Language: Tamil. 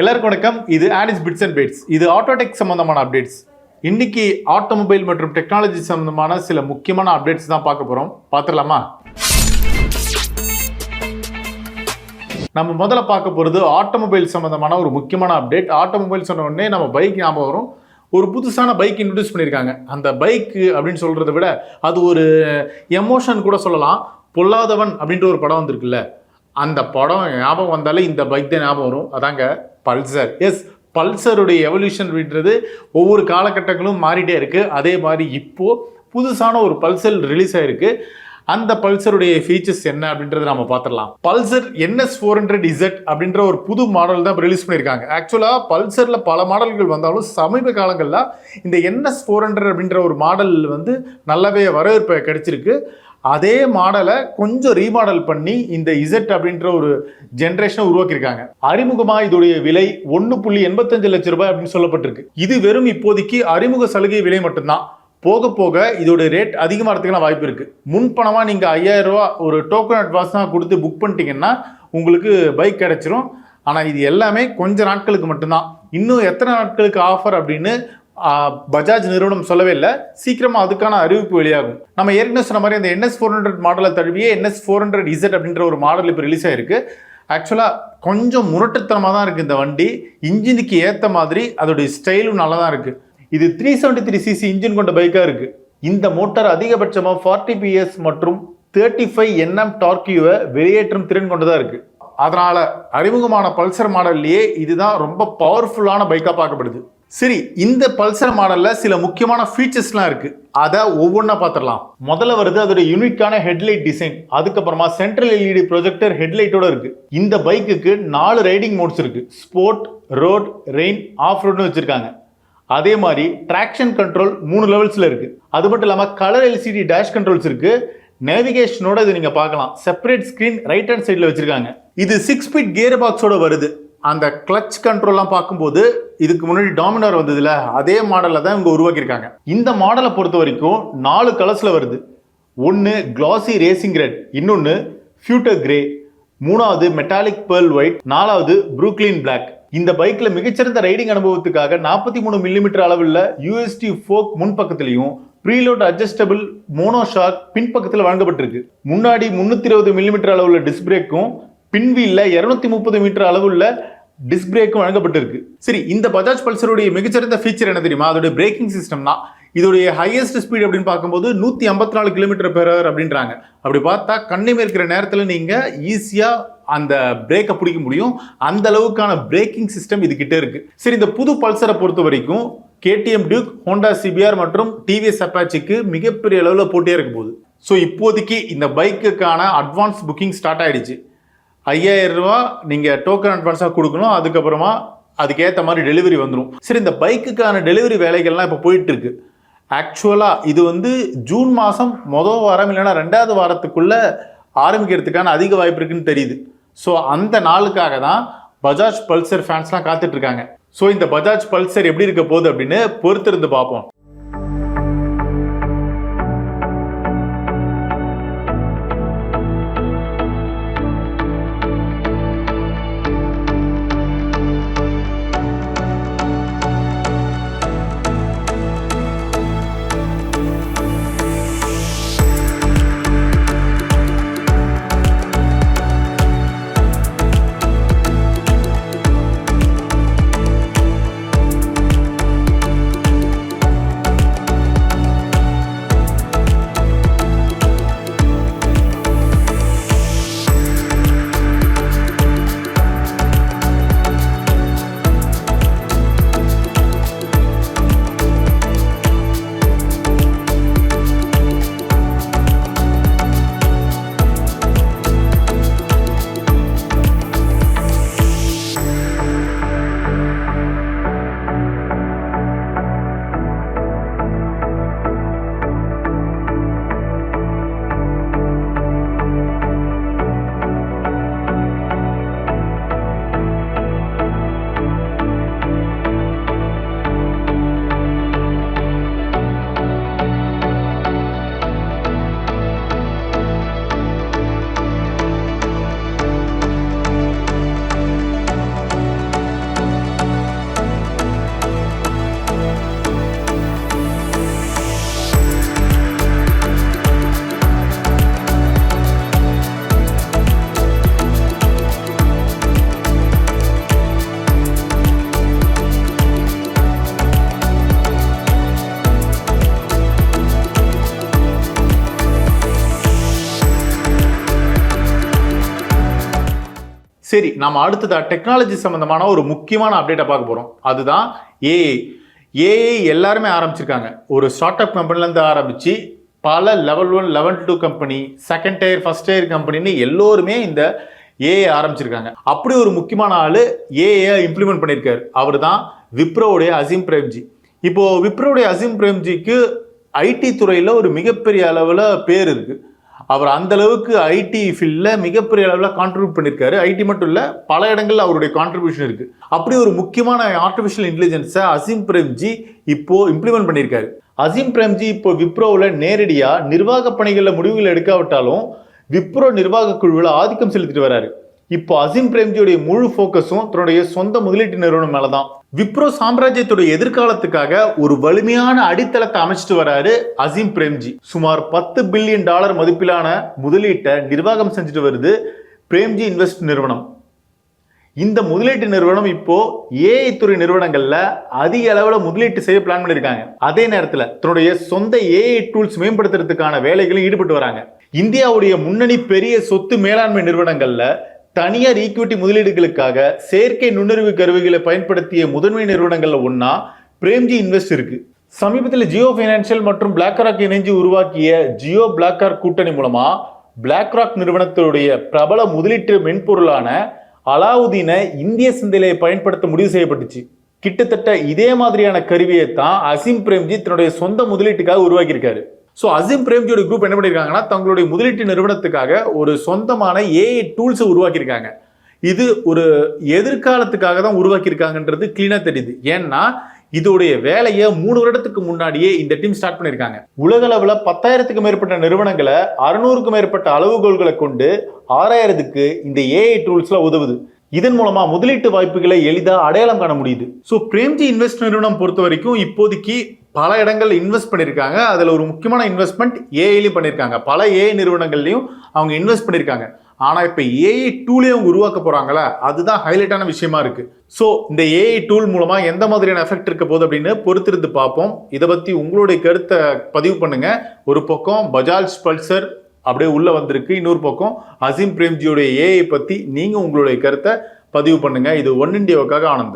எல்லாருக்கும் வணக்கம். இது ஆடிஸ் பிட்ஸ் அண்ட் பேட்ஸ் இது ஆட்டோடெக் சம்பந்தமான அப்டேட்ஸ் இன்னைக்கு ஆட்டோமொபைல் மற்றும் டெக்னாலஜி சம்பந்தமான சில முக்கியமான அப்டேட்ஸ் தான் பார்க்க போறோம். பார்த்துடலாமா? நம்ம முதல்ல பார்க்க போகிறது ஆட்டோமொபைல் சம்மந்தமான ஒரு முக்கியமான அப்டேட் ஆட்டோமொபைல் சொன்ன உடனே நம்ம பைக் ஞாபகம் வரும். ஒரு புதுசான பைக் இன்ட்ரடியூஸ் பண்ணியிருக்காங்க. அந்த பைக்கு அப்படின்னு சொல்கிறத விட அது ஒரு எமோஷன் கூட சொல்லலாம். பொல்லாதவன் அப்படின்ற ஒரு படம் வந்திருக்குல்ல. அந்த படம் ஞாபகம் வந்தாலே இந்த பைக் தான் ஞாபகம் வரும். அதாங்க பல்சர். எஸ் பல்சருடைய எவல்யூஷன் அப்படின்றது ஒவ்வொரு காலகட்டங்களும் மாறிட்டே இருக்குது அதே மாதிரி இப்போது புதுசான ஒரு பல்சர் ரிலீஸ் ஆகிருக்கு அந்த பல்சருடைய ஃபீச்சர்ஸ் என்ன அப்படின்றத நம்ம பார்த்துடலாம். Pulsar NS four hundred Z அப்படின்ற ஒரு புது மாடல் தான் ரிலீஸ் பண்ணியிருக்காங்க. ஆக்சுவலாக பல்சரில் பல மாடல்கள் வந்தாலும் சமீப காலங்களில் இந்த என்எஸ் ஃபோர் ஹண்ட்ரட் அப்படின்ற ஒரு மாடல் வந்து நல்லாவே வரவேற்பு கிடைச்சிருக்கு. அதே மாடலை கொஞ்சம் ரீமாடல் பண்ணி இந்த இசட் அப்படின்ற ஒரு ஜென்ரேஷனை உருவாக்கியிருக்காங்க. அறிமுகமாக இதோடைய விலை ஒன்று புள்ளி எண்பத்தஞ்சு லட்சம் ரூபாய் அப்படின்னு சொல்லப்பட்டிருக்கு. இது வெறும் இப்போதைக்கு அறிமுக சலுகை விலை மட்டும்தான். போக போக இதோட ரேட் அதிகமாகிறதுக்கான வாய்ப்பு இருக்குது முன்பணமாக நீங்கள் ஐயாயிரம் ரூபா ஒரு டோக்கன் அட்வான்ஸ் தான் கொடுத்து புக் பண்ணிட்டீங்கன்னா உங்களுக்கு பைக் கிடைச்சிரும். ஆனால் இது எல்லாமே கொஞ்ச நாட்களுக்கு மட்டும்தான். இன்னும் எத்தனை நாட்களுக்கு ஆஃபர் அப்படின்னு பஜாஜ் நிறுவனம் சொல்லவே இல்லை. சீக்கிரமாக அதுக்கான அறிவிப்பு வெளியாகும். நம்ம ஏற்கனவே சொன்ன மாதிரி அந்த என்எஸ் ஃபோர் ஹண்ட்ரட் மாடலை தழுவியே என்எஸ் ஃபோர் ஹண்ட்ரட் இசட் அப்படின்ற ஒரு மாடல் இப்போ ரிலீஸ் ஆயிருக்கு. ஆக்சுவலாக கொஞ்சம் முரட்டுத்தனமாக தான் இருக்குது இந்த வண்டி. இன்ஜினுக்கு ஏற்ற மாதிரி அதோடைய ஸ்டைலும் நல்லா தான் இருக்குது இது three seventy three CC engine கொண்ட பைக்காக இருக்குது இந்த மோட்டார் அதிகபட்சமாக ஃபார்ட்டி பிஎஸ் மற்றும் தேர்ட்டி ஃபைவ் என்எம் டார்கியூவை வெளியேற்றும் திறன் கொண்டதாக இருக்குது அதனால் அறிமுகமான பல்சர் மாடல்லையே இதுதான் ரொம்ப பவர்ஃபுல்லான பைக்காக பார்க்கப்படுது. சரி இந்த பல்சர் மாடலில் சில முக்கியமான ஃபீச்சர்ஸ்லாம் இருக்குது அதை ஒவ்வொன்றா பார்த்துடலாம் முதல்ல வருது அதோட யூனிக்கான ஹெட்லைட் டிசைன் அதுக்கப்புறமா சென்ட்ரல் எல்இடி ப்ரொஜெக்டர் ஹெட்லைட்டோட இருக்குது இந்த பைக்குக்கு நாலு ரைடிங் மோட்ஸ் இருக்குது ஸ்போர்ட் ரோட் ரெயின் ஆஃப் ரோட்னு வச்சுருக்காங்க. அதே மாதிரி ட்ராக்ஷன் கண்ட்ரோல் மூணு லெவல்ஸில் இருக்குது அது மட்டும் இல்லாமல் கலர் எல்சிடி டேஷ் கண்ட்ரோல்ஸ் இருக்குது நேவிகேஷனோட இது நீங்கள் பார்க்கலாம் செப்பரேட் ஸ்க்ரீன் ரைட் ஹேண்ட் சைடில் வச்சுருக்காங்க. இது சிக்ஸ் ஸ்பீட் கியர் பாக்ஸோட வருது. அந்த கிளச் கண்ட்ரோல்லாம் பார்க்கும்போது இதுக்கு முன்னாடி டாமினார் வந்ததுல அதே மாடலில் தான் இவங்க உருவாக்கியிருக்காங்க. இந்த மாடலை பொறுத்த வரைக்கும் நாலு கலர்ஸில் வருது. ஒன்று கிளாசி ரேசிங் ரெட் இன்னொன்று ஃபியூட்டர் கிரே மூணாவது மெட்டாலிக் பேர்ல் ஒயிட் நாலாவது ப்ரூக்லின் பிளாக் இந்த பைக்கில் மிகச்சிறந்த ரைடிங் அனுபவத்துக்காக நாற்பத்தி மூணு மில்லிமீட்டர் அளவில் யூஎஸ்டி ஃபோக் முன்பக்கத்திலையும் ப்ரீலோட் அட்ஜஸ்டபிள் மோனோஷாக் பின்பக்கத்தில் வழங்கப்பட்டிருக்கு. முன்னாடி முன்னூற்றி இருபது மில்லிமீட்டர் அளவுள்ள டிஸ்க் பிரேக்கும் பின்வீல்ல இருநூத்தி முப்பது மீட்டர் அளவுள்ள டிஸ்க் பிரேக்கும் வழங்கப்பட்டிருக்கு. சரி இந்த பஜாஜ் பல்சருடைய மிகச்சிறந்த ஃபீச்சர் என்ன தெரியுமா? அதோட பிரேக்கிங் சிஸ்டம் தான். இதோடைய ஹையஸ்ட் ஸ்பீட் அப்படின்னு பார்க்கும்போது நூற்றி ஐம்பத்தி நாலு கிலோமீட்டர் பெர் ஹவர் அப்படின்றாங்க. அப்படி பார்த்தா கண்ணிமை இருக்கிற நேரத்தில் நீங்கள் ஈஸியாக அந்த பிரேக்கை பிடிக்க முடியும். அந்த அளவுக்கான பிரேக்கிங் சிஸ்டம் இதுகிட்ட இருக்கு. சரி இந்த புது பல்சரை பொறுத்த வரைக்கும் கேடிஎம் டியூக் ஹோண்டா சிபிஆர் மற்றும் டிவிஎஸ் அப்பாச்சிக்கு மிகப்பெரிய அளவில் போட்டியாக இருக்க போகுது. ஸோ இப்போதைக்கு இந்த பைக்குக்கான அட்வான்ஸ் புக்கிங் ஸ்டார்ட் ஆயிடுச்சு. ஐயாயிரம் ரூபா நீங்கள் டோக்கன் அட்வான்ஸாக கொடுக்கணும். அதுக்கப்புறமா அதுக்கேற்ற மாதிரி டெலிவரி வந்துடும் சரி இந்த பைக்குக்கான டெலிவரி வேலைகள்லாம் இப்போ போயிட்டு இருக்கு ஆக்சுவலாக இது வந்து ஜூன் மாதம் மொதல் வாரம் இல்லைன்னா ரெண்டாவது வாரத்துக்குள்ள ஆரம்பிக்கிறதுக்கான அதிக வாய்ப்பு இருக்குன்னு தெரியுது. ஸோ அந்த நாளுக்காக தான் பஜாஜ் பல்சர் ஃபேன்ஸ்லாம் காத்துட்ருக்காங்க ஸோ இந்த பஜாஜ் பல்சர் எப்படி இருக்க போகுது அப்படின்னு பொறுத்திருந்து பார்ப்போம். சரி நம்ம அடுத்ததாக டெக்னாலஜி சம்மந்தமான ஒரு முக்கியமான அப்டேட்டை பார்க்க போகிறோம் அதுதான் ஏஐ ஏஐ எல்லாருமே ஆரம்பிச்சிருக்காங்க. ஒரு ஸ்டார்ட் அப் கம்பெனிலேருந்து ஆரம்பித்து பல level one level two company second tier first tier கம்பெனின்னு எல்லோருமே இந்த ஏஐ ஆரம்பிச்சிருக்காங்க. அப்படி ஒரு முக்கியமான ஆள் ஏஐ இம்ப்ளிமெண்ட் பண்ணியிருக்காரு. அவர் தான் விப்ரோவுடைய அசீம் பிரேம்ஜி. இப்போது விப்ரோவுடைய அசீம் பிரேம்ஜிக்கு ஐடி துறையில் ஒரு மிகப்பெரிய அளவில் பேர் இருக்குது அவர் அந்தளவுக்கு ஐடி ஃபீல்டில் மிகப்பெரிய அளவில் கான்ட்ரிபியூட் பண்ணியிருக்காரு ஐடி மட்டும் இல்லை பல இடங்களில் அவருடைய கான்ட்ரிபியூஷன் இருக்குது அப்படி ஒரு முக்கியமான ஆர்டிஃபிஷியல் இன்டெலிஜென்ஸை அசீம் பிரேம்ஜி இப்போது இம்ப்ளிமெண்ட் பண்ணியிருக்காரு அசீம் பிரேம்ஜி இப்போ விப்ரோவில் நேரடியாக நிர்வாக பணிகளில் முடிவுகள் எடுக்காவிட்டாலும் விப்ரோ நிர்வாக குழுவில் ஆதிக்கம் செலுத்திட்டு வராரு. இப்போ அசிம் பிரேம்ஜியுடைய முழு ஃபோக்கஸும் தன்னுடைய சொந்த முதலீட்டு நிறுவனம் மேலே தான் விப்ரோ சாம்ராஜ்யத்துடைய எதிர்காலத்துக்காக ஒரு வலிமையான அடித்தளத்தை அமைச்சிட்டு வராரு அசீம் பிரேம்ஜி. சுமார் பத்து பில்லியன் டாலர் மதிப்பிலான முதலீட்டை நிர்வாகம் செஞ்சுட்டு வருது பிரேம்ஜி இன்வெஸ்ட் நிறுவனம். இந்த முதலீட்டு நிறுவனம் இப்போ ஏஐ துறை நிறுவனங்கள்ல அதிக அளவுல முதலீட்டு செய்ய பிளான் பண்ணிருக்காங்க. அதே நேரத்துல தன்னுடைய சொந்த ஏஐ டூல்ஸ் மேம்படுத்துறதுக்கான வேலைகளும் ஈடுபட்டு வராங்க. இந்தியாவுடைய முன்னணி பெரிய சொத்து மேலாண்மை நிறுவனங்கள்ல தனியார் ஈக்விட்டி முதலீடுகளுக்காக செயற்கை நுண்ணறிவு கருவிகளை பயன்படுத்திய முதன்மை நிறுவனங்களில் ஒன்றா பிரேம்ஜி இன்வெஸ்ட் இருக்கு. சமீபத்தில் ஜியோ ஃபைனான்சியல் மற்றும் பிளாக் ராக் இணைஞ்சு உருவாக்கிய ஜியோ பிளாக்ராக் கூட்டணி மூலமா பிளாக்ராக் நிறுவனத்தினுடைய பிரபல முதலீட்டு மென்பொருளான அலாவுதீனை இந்திய சிந்தையிலே பயன்படுத்த முடிவு செய்யப்பட்டுச்சு. கிட்டத்தட்ட இதே மாதிரியான கருவியை தான் அசீம் பிரேம்ஜி தன்னுடைய சொந்த முதலீட்டுக்காக உருவாக்கியிருக்காரு. ஸோ அசிம் பிரேம்ஜியோட குரூப் என்ன பண்ணியிருக்காங்கன்னா தங்களுடைய முதலீட்டு நிறுவனத்துக்காக ஒரு சொந்தமான ஏஐ டூல்ஸை உருவாக்கியிருக்காங்க. இது ஒரு எதிர்காலத்துக்காக தான் உருவாக்கியிருக்காங்கன்றது கிளீனாக தெரியுது. ஏன்னா இதோடைய வேலையை மூணு வருடத்துக்கு முன்னாடியே இந்த டீம் ஸ்டார்ட் பண்ணியிருக்காங்க. உலக அளவில் பத்தாயிரத்துக்கு மேற்பட்ட நிறுவனங்களை அறுநூறுக்கும் மேற்பட்ட அளவுகோல்களை கொண்டு ஆறாயிரத்துக்கு இந்த ஏஐ டூல்ஸ்ல உதவுது. இதன் மூலமா முதலீட்டு வாய்ப்புகளை எளிதாக அடையாளம் காண முடியுது. ஸோ பிரேம்ஜி இன்வெஸ்ட் நிறுவனம் பொறுத்த வரைக்கும் இப்போதைக்கு பல இடங்கள்ல இன்வெஸ்ட் பண்ணியிருக்காங்க. அதில் ஒரு முக்கியமான இன்வெஸ்ட்மெண்ட் ஏஐலையும் பண்ணியிருக்காங்க. பல ஏஐ நிறுவனங்கள்லையும் அவங்க இன்வெஸ்ட் பண்ணியிருக்காங்க. ஆனால் இப்போ ஏஐ டூலே அவங்க உருவாக்க போகிறாங்களா அதுதான் ஹைலைட்டான விஷயமா இருக்குது ஸோ இந்த ஏஐ டூல் மூலமாக எந்த மாதிரியான எஃபெக்ட் இருக்க போகுது அப்படின்னு பொறுத்திருந்து பார்ப்போம். இதை பற்றி உங்களுடைய கருத்தை பதிவு பண்ணுங்கள் ஒரு பக்கம் பஜாஜ் பல்சர் அப்படியே உள்ளே வந்திருக்கு. இன்னொரு பக்கம் அசீம் பிரேம்ஜியோடைய ஏஐ பற்றி நீங்கள் உங்களுடைய கருத்தை பதிவு பண்ணுங்கள் இது ஒன் இண்டியாவுக்காக ஆனந்தன்